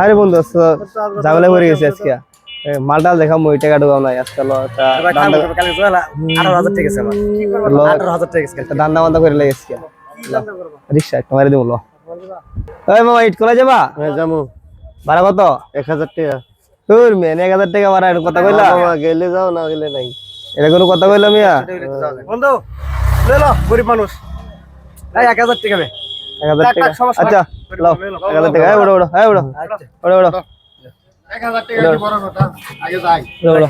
আরে বন্ধু ঝামেলা পড়ে গেছে আজকে। এ, দেখাম ওই টাকা ঢুকাও নাই। আজকে লো একটা দান্দা লো একটা দান্দা মান্দা করে লাগে রিক্সা একটা মারি দেবো ওই মামা ইট কলা যাবা? হ্যাঁ যাব ভাড়া কত? এক হাজার টাকা। তোর মেন এক হাজার টাকা ভাড়া কথা কইলা? গেলে যাও না গেলে নাই। এটা কোনো কথা কইলাম ইয়া বন্ধু লো গরিব মানুষ। এক হাজার টাকা এক হাজার টাকা। আচ্ছা। লাও এক হাজার টাকা ওড়ো ওড়ো এই ওড়ো ওড়ো ওড়ো এক হাজার টাকা বড় কথা আগে যাই। ওড়ো ওড়ো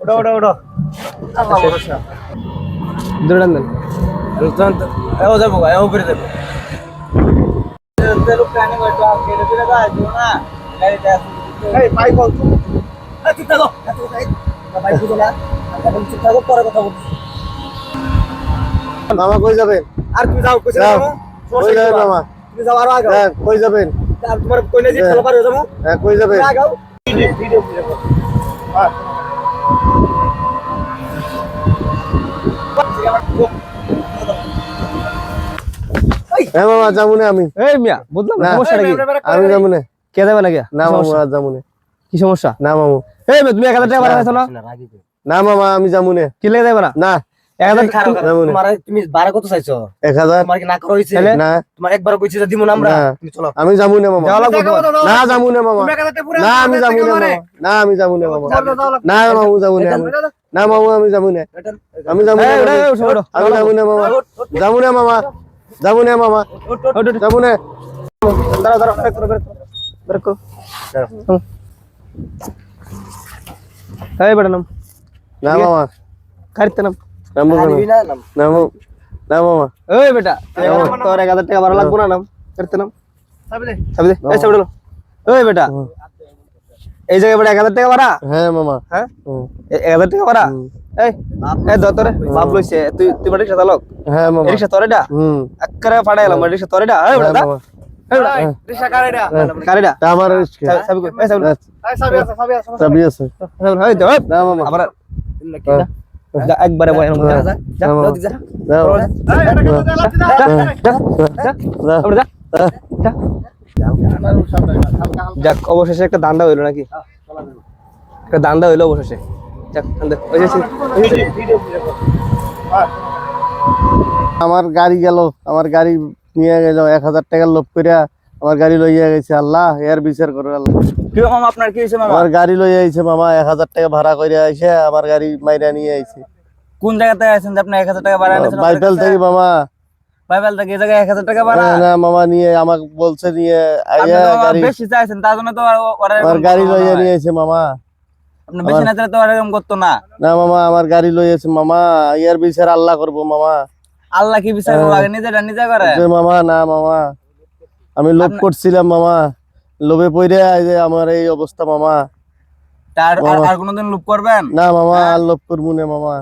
ওটা ওটা ওটা দুটো টান দেন। এও যাব এও করে যাব। এই ভাই বল। এই চুপ থাকো। ভাই বুঝো না। এখন চুপ থাকো পরে কথা বলছি মামা কই যাবেন? আর তুমি যাও কইছে যাও। কই যাবেন মামা? তুমি যাও আরও আগাও। হ্যাঁ কই যাবেন? আর তোমার কইলে যে খেলা হয়ে যাব। হ্যাঁ কই যাবেন? আগাও। ভিডিও ভিডিও হ্যাঁ। মামা যাব আমি। এই মিয়া বুঝলাম না, না। সমস্যাটা কি আমি যাব না। কে দেবে নাকি? না মামু কি সমস্যা? না মামু। এই তুমি এক হাজার টাকা ভাড়া না না মামা আমি যাব কি লেগে না। করা হইছে তাহলে? না তোমার একবার কইছি যে দিমু না আমরা। না। তুমি চলো। আমি যাব না মামা। না যাব না মামা। না আমি যাব না মামা। না আমি যাব না মামা। না মামু যাব না। না মামু আমি যাব না। আমি যাব না। আমি যাব না মামা। যাব না মামা। যাব না মামা। যাব না। দাঁড়াও, দাঁড়াও, বের করো, বের করো, বের করো। এই বেটা নাম। না মামা। গাড়িতে নাম। নামবো কেন? না মামু না বেটা। তোর এক হাজার টাকা ভাড়া লাগবো না নাম। নাম। চাবি দে এই চাবি বেটা। এই জায়গায় বেটা এক হাজার টাকা ভাড়া হ্যাঁ মামা। হ্যাঁ? এক হাজার টাকা ভাড়া এই এই ধর বাপ লইছে। তুই তুই বাড়ি রিক্সা চালক হ্যাঁ মামা। রিক্সা তোর এটা? হুম। আক্কারে ফাটাই এলাম রিক্সা তোর এই হ্যাঁ বেটা। তা আমার চাবি- আচ্ছা, আছে চাবি আছে চাবি, মামা। আবার হ্যাঁ। একবারে। যাক অবশেষে একটা দান্দা হইল নাকি একটা দান্দা হইল অবশেষে আমার গাড়ি গেল আমার গাড়ি নিয়ে গেল এক হাজার টাকার লোভ করিয়া আমার গাড়ি লইয়া গেছে আল্লাহ এর বিচার করে আল্লাহ। কি মামা আপনার কি হইছে মামা? আমার গাড়ি লইয়া আইছে মামা এক হাজার টাকা ভাড়া করে আইছে আমার গাড়ি মাইরা নিয়ে আইছে। কোন জায়গাতে আছেন যে আপনি 1000 টাকা ভাড়া এনেছেন? বাইবেল থেকে মামা। বাইবেল থেকে এই জায়গায় 1000 টাকা ভাড়া? না, না মামা নিয়ে আমাকে বলছে নিয়ে আইয়া গাড়ি বেশি চাইছেন তার জন্য তো আমার গাড়ি লইয়া নিয়ে আইছে মামা। আপনি বেশি না চাইলে তো আর এরকম করতো না। না মামা আমার গাড়ি লইয়াছে মামা ইয়ার বিচার আল্লাহ করব মামা। আল্লাহ কি বিচার করব? আগে নিজেটা নিজে করে। মামা না মামা। আমি লোভ করছিলাম মামা। লোভে পড়ে এই যে আমার এই অবস্থা মামা। তার আর- আর কোনোদিন লুপ করবেন? না মামা আর লোভ করব না মামা।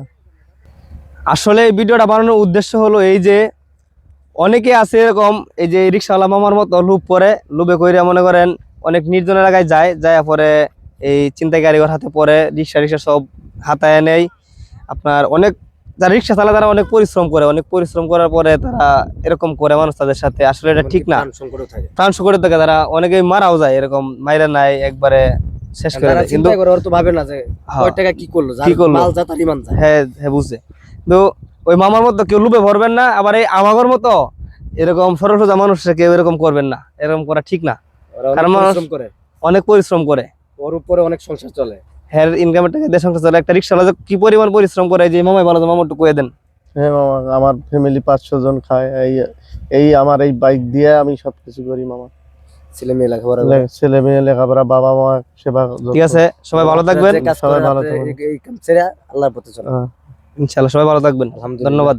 আসলে এই ভিডিওটা বানানোর উদ্দেশ্য হলো এই যে অনেকে আছে এরকম এই যে রিক্সাওয়ালা মামার মতো লুপ করে লুবে কইরা মনে করেন অনেক নির্জন এলাকায় যায় যায় পরে এই চিন্তায় কারিগর হাতে পরে রিক্সা রিক্সা সব হাতায় নেয়। আপনার অনেক যারা রিক্সা চালায় তারা অনেক পরিশ্রম করে। অনেক পরিশ্রম করার পরে তারা এরকম করে মানুষ তাদের সাথে। আসলে এটা ঠিক না। প্রাণ করে থাকে তারা অনেকেই মারাও যায় এরকম মাইরা নাই একবারে শেষ করে কিন্তু তো ভাবে না যে হ্যাঁ। টাকা কি করল কি করল? মাল যা তার ইমান যায়। হ্যাঁ হ্যাঁ বুঝছে। তো ওই মামার মতো কেউ লুপে ভরবেন না আবার এই আমাগর মতো এরকম সরল সোজা মানুষ কেউ এরকম করবেন না। এরকম করা ঠিক না। কারণ মানুষ- অনেক পরিশ্রম করে। ওর উপরে অনেক সংসার চলে। হ্যার ইনকামের টাকা দেশ সংসার চলে একটা রিক্সাওয়ালা যে কি পরিমাণ পরিশ্রম করে যে মামাই ভালো মামা একটু কয়ে দেন। হ্যাঁ মামা আমার ফ্যামিলি পাঁচশো জন খায়। এই এই আমার এই বাইক দিয়ে আমি সবকিছু করি মামা। ছেলে মেয়ে লেখাপড়া ছেলে মেয়ে লেখাপড়া বাবা মা সেবা ঠিক আছে সবাই ভালো থাকবেন। সবাই ভালো থাকবেন। এই কাম ছেড়ে আল্লাহর পথে চলে। হ্যাঁ। ইনশাল্লাহ সবাই ভালো থাকবেন। ধন্যবাদ।